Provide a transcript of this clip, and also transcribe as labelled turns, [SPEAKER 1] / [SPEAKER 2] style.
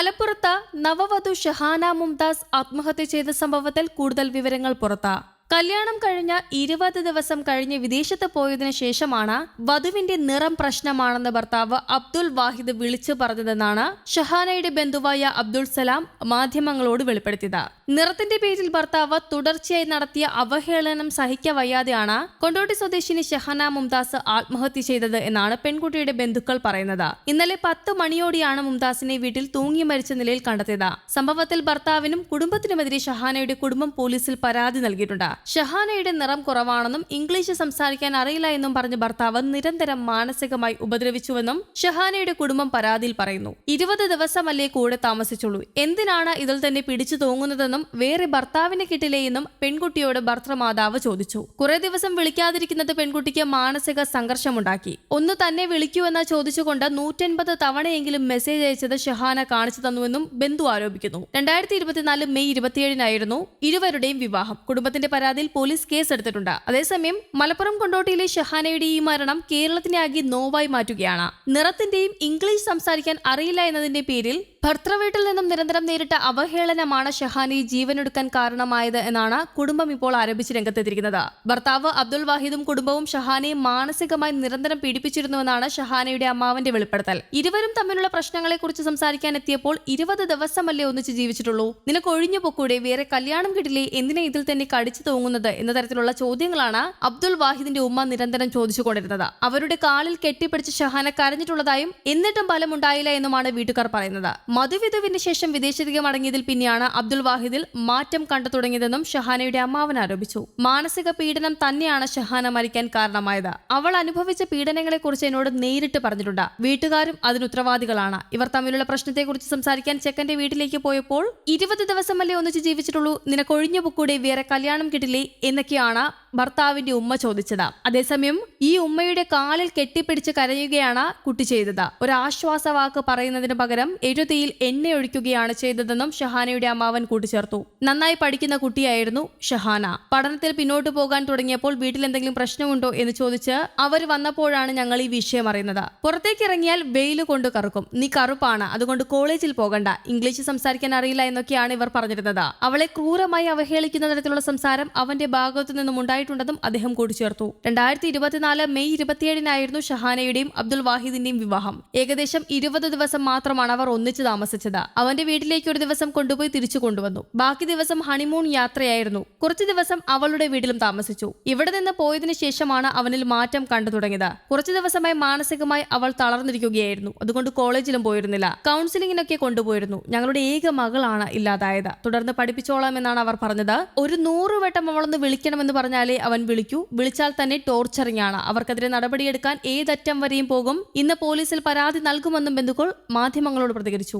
[SPEAKER 1] മലപ്പുറത്ത് നവവധു ഷഹാന മുംതാസ് ആത്മഹത്യ ചെയ്ത സംഭവത്തിൽ കൂടുതൽ വിവരങ്ങൾ പുറത്ത് കല്യാണം കഴിഞ്ഞ ഇരുപത് ദിവസം കഴിഞ്ഞ് വിദേശത്ത് പോയതിനു ശേഷമാണ് വധുവിന്റെ നിറം പ്രശ്നമാണെന്ന് ഭർത്താവ് അബ്ദുൽ വാഹിദ് വിളിച്ചു പറഞ്ഞതെന്നാണ് ഷഹാനയുടെ ബന്ധുവായ അബ്ദുൾ സലാം മാധ്യമങ്ങളോട് വെളിപ്പെടുത്തിയത്. നിറത്തിന്റെ പേരിൽ ഭർത്താവ് തുടർച്ചയായി നടത്തിയ അവഹേളനം സഹിക്കവയ്യാതെയാണ് കൊണ്ടോട്ടി സ്വദേശിനി ഷഹാന മുംതാസ് ആത്മഹത്യ ചെയ്തത് എന്നാണ് പെൺകുട്ടിയുടെ ബന്ധുക്കൾ പറയുന്നത്. ഇന്നലെ പത്ത് മണിയോടെയാണ് മുംതാസിനെ വീട്ടിൽ തൂങ്ങി മരിച്ച നിലയിൽ കണ്ടെത്തിയത്. സംഭവത്തിൽ ഭർത്താവിനും കുടുംബത്തിനുമെതിരെ ഷഹാനയുടെ കുടുംബം പോലീസിൽ പരാതി നൽകിയിട്ടുണ്ട്. ഷഹാനയുടെ നിറം കുറവാണെന്നും ഇംഗ്ലീഷ് സംസാരിക്കാൻ അറിയില്ല എന്നും പറഞ്ഞ് ഭർത്താവ് നിരന്തരം മാനസികമായി ഉപദ്രവിച്ചുവെന്നും ഷഹാനയുടെ കുടുംബം പരാതിയിൽ പറയുന്നു. ഇരുപത് ദിവസമല്ലേ കൂടെ താമസിച്ചുള്ളൂ. എന്തിനാണ് ഇതിൽ തന്നെ പിടിച്ചു തൂങ്ങുന്നതെന്നും വേറെ ഭർത്താവിനെ കിട്ടില്ലേ എന്നും പെൺകുട്ടിയോട് ഭർത്തൃമാതാവ് ചോദിച്ചു. കുറെ ദിവസം വിളിക്കാതിരിക്കുന്നത് പെൺകുട്ടിക്ക് മാനസിക സംഘർഷമുണ്ടാക്കി. ഒന്ന് തന്നെ വിളിക്കൂവെന്ന ചോദിച്ചുകൊണ്ട് നൂറ്റൻപത് തവണയെങ്കിലും മെസ്സേജ് അയച്ചത് ഷഹാന കാണിച്ചു തന്നുവെന്നും ബന്ധു ആരോപിക്കുന്നു. രണ്ടായിരത്തി ഇരുപത്തിനാല് മെയ് ഇരുപത്തിയേഴിനായിരുന്നു ഇരുവരുടെയും വിവാഹം. കുടുംബത്തിന്റെ പരാതിയിൽ പോലീസ് കേസെടുത്തിട്ടുണ്ട്. അതേസമയം മലപ്പുറം കൊണ്ടോട്ടിയിലെ ഷഹാനയുടെ ഈ മരണം കേരളത്തിനെ ആകെ നോവായി മാറ്റുകയാണ്. നിറത്തിന്റെയും ഇംഗ്ലീഷ് സംസാരിക്കാൻ അറിയില്ല എന്നതിന്റെ പേരിൽ ഭർത്തൃവീട്ടിൽ നിന്നും നിരന്തരം നേരിട്ട അവഹേളനമാണ് ഷഹാനി ജീവനൊടുക്കാൻ കാരണമായത് എന്നാണ് കുടുംബം ഇപ്പോൾ ആരോപിച്ച് രംഗത്തെത്തിയിരിക്കുന്നത്. ഭർത്താവ് അബ്ദുൽ വാഹിദും കുടുംബവും ഷഹാനെയും മാനസികമായി നിരന്തരം പീഡിപ്പിച്ചിരുന്നുവെന്നാണ് ഷഹാനയുടെ അമ്മാവന്റെ വെളിപ്പെടുത്തൽ. ഇരുവരും തമ്മിലുള്ള പ്രശ്നങ്ങളെക്കുറിച്ച് സംസാരിക്കാൻ എത്തിയപ്പോൾ ഇരുപത് ദിവസമല്ലേ ഒന്നിച്ച് ജീവിച്ചിട്ടുള്ളൂ. നിനക്ക് ഒഴിഞ്ഞു പൊക്കൂടെ വേറെ കല്യാണം കിട്ടില്ലേ? എന്തിനാ ഇതിൽ തന്നെ കടിച്ചു തൂങ്ങുന്നത്? എന്ന തരത്തിലുള്ള ചോദ്യങ്ങളാണ് അബ്ദുൽ വാഹിദിന്റെ ഉമ്മ നിരന്തരം ചോദിച്ചുകൊണ്ടിരുന്നത്. അവരുടെ കാലിൽ കെട്ടിപ്പിടിച്ച് ഷഹാന കരഞ്ഞിട്ടുള്ളതായും എന്നിട്ടും ഫലമുണ്ടായില്ല എന്നുമാണ് വീട്ടുകാർ പറയുന്നത്. മധുവിധുവിന് ശേഷം വിദേശത്തേക്ക് മടങ്ങിയതിൽ പിന്നെയാണ് അബ്ദുൽ വാഹിദിൽ മാറ്റം കണ്ടു തുടങ്ങിയതെന്നും ഷഹാനയുടെ അമ്മാവൻ ആരോപിച്ചു. മാനസിക പീഡനം തന്നെയാണ് ഷഹാന മരിക്കാൻ കാരണമായത്. അവൾ അനുഭവിച്ച പീഡനങ്ങളെക്കുറിച്ച് എന്നോട് നേരിട്ട് പറഞ്ഞിട്ടുണ്ട്. വീട്ടുകാരും അതിന് ഉത്തരവാദികളാണ്. ഇവർ തമ്മിലുള്ള പ്രശ്നത്തെക്കുറിച്ച് സംസാരിക്കാൻ ചെക്കന്റെ വീട്ടിലേക്ക് പോയപ്പോൾ ഇരുപത് ദിവസമല്ലേ ഒന്നിച്ച് ജീവിച്ചിട്ടുള്ളൂ. നിനക്കൊഴിഞ്ഞു പൊക്കൂടെ വേറെ കല്യാണം കിട്ടില്ലേ? എന്നൊക്കെയാണ് ഭർത്താവിന്റെ ഉമ്മ ചോദിച്ചത്. അതേസമയം ഈ ഉമ്മയുടെ കാലിൽ കെട്ടിപ്പിടിച്ച് കരയുകയാണ് കുട്ടി ചെയ്തത്. ഒരു ആശ്വാസവാക്ക് പറയുന്നതിന് പകരം എഴുതിയിൽ എണ്ണ ഒഴിക്കുകയാണ് ചെയ്തതെന്നും ഷഹാനയുടെ അമ്മാവൻ കൂട്ടിച്ചേർത്തു. നന്നായി പഠിക്കുന്ന കുട്ടിയായിരുന്നു ഷഹാന. പഠനത്തിൽ പിന്നോട്ട് പോകാൻ തുടങ്ങിയപ്പോൾ വീട്ടിൽ എന്തെങ്കിലും പ്രശ്നമുണ്ടോ എന്ന് ചോദിച്ച് അവർ വന്നപ്പോഴാണ് ഞങ്ങൾ ഈ വിഷയം അറിയുന്നത്. പുറത്തേക്ക് ഇറങ്ങിയാൽ വെയിൽ കൊണ്ട് കറുക്കും. നീ കറുപ്പാണ്. അതുകൊണ്ട് കോളേജിൽ പോകണ്ട. ഇംഗ്ലീഷ് സംസാരിക്കാൻ അറിയില്ല എന്നൊക്കെയാണ് ഇവർ പറഞ്ഞിരുന്നത്. അവളെ ക്രൂരമായി അവഹേളിക്കുന്ന തരത്തിലുള്ള സംസാരം അവന്റെ ഭാഗത്തു നിന്നും ഉണ്ടായിട്ടുണ്ടെന്നും അദ്ദേഹം കൂട്ടിച്ചേർത്തു. രണ്ടായിരത്തി ഇരുപത്തിനാല് മെയ് ഇരുപത്തിയേഴിനായിരുന്നു ഷഹാനയുടെയും അബ്ദുൽ വാഹിദിന്റെയും വിവാഹം. ഏകദേശം ഇരുപത് ദിവസം മാത്രമാണ് അവർ ഒന്നിച്ചു താമസിച്ചത്. അവന്റെ വീട്ടിലേക്ക് ഒരു ദിവസം കൊണ്ടുപോയി തിരിച്ചു കൊണ്ടുവന്നു. ബാക്കി ദിവസം ഹണിമൂൺ യാത്രയായിരുന്നു. കുറച്ചു ദിവസം അവളുടെ വീട്ടിലും താമസിച്ചു. ഇവിടെ നിന്ന് പോയതിനു ശേഷമാണ് അവനിൽ മാറ്റം കണ്ടു തുടങ്ങിയത്. കുറച്ചു ദിവസമായി മാനസികമായി അവൾ തളർന്നിരിക്കുകയായിരുന്നു. അതുകൊണ്ട് കോളേജിലും പോയിരുന്നില്ല. കൗൺസിലിങ്ങിനൊക്കെ കൊണ്ടുപോയിരുന്നു. ഞങ്ങളുടെ ഏക മകളാണ് ഇല്ലാതായത്. തുടർന്ന് പഠിപ്പിച്ചോളാം എന്നാണ് അവർ പറഞ്ഞത്. ഒരു നൂറ് വട്ടം അവളൊന്ന് വിളിക്കണമെന്ന് പറഞ്ഞാലേ അവൻ വിളിക്കൂ. വിളിച്ചാൽ തന്നെ ടോർച്ചറിംഗ് ആണ് അവർക്കെതിരെ നടപടിയെടുക്കാൻ ഏതറ്റം വരെയും പോകും. ഇന്ന് പോലീസിൽ പരാതി നൽകുമെന്നും ബന്ധുക്കൾ മാധ്യമങ്ങളോട് പ്രതികരിച്ചു.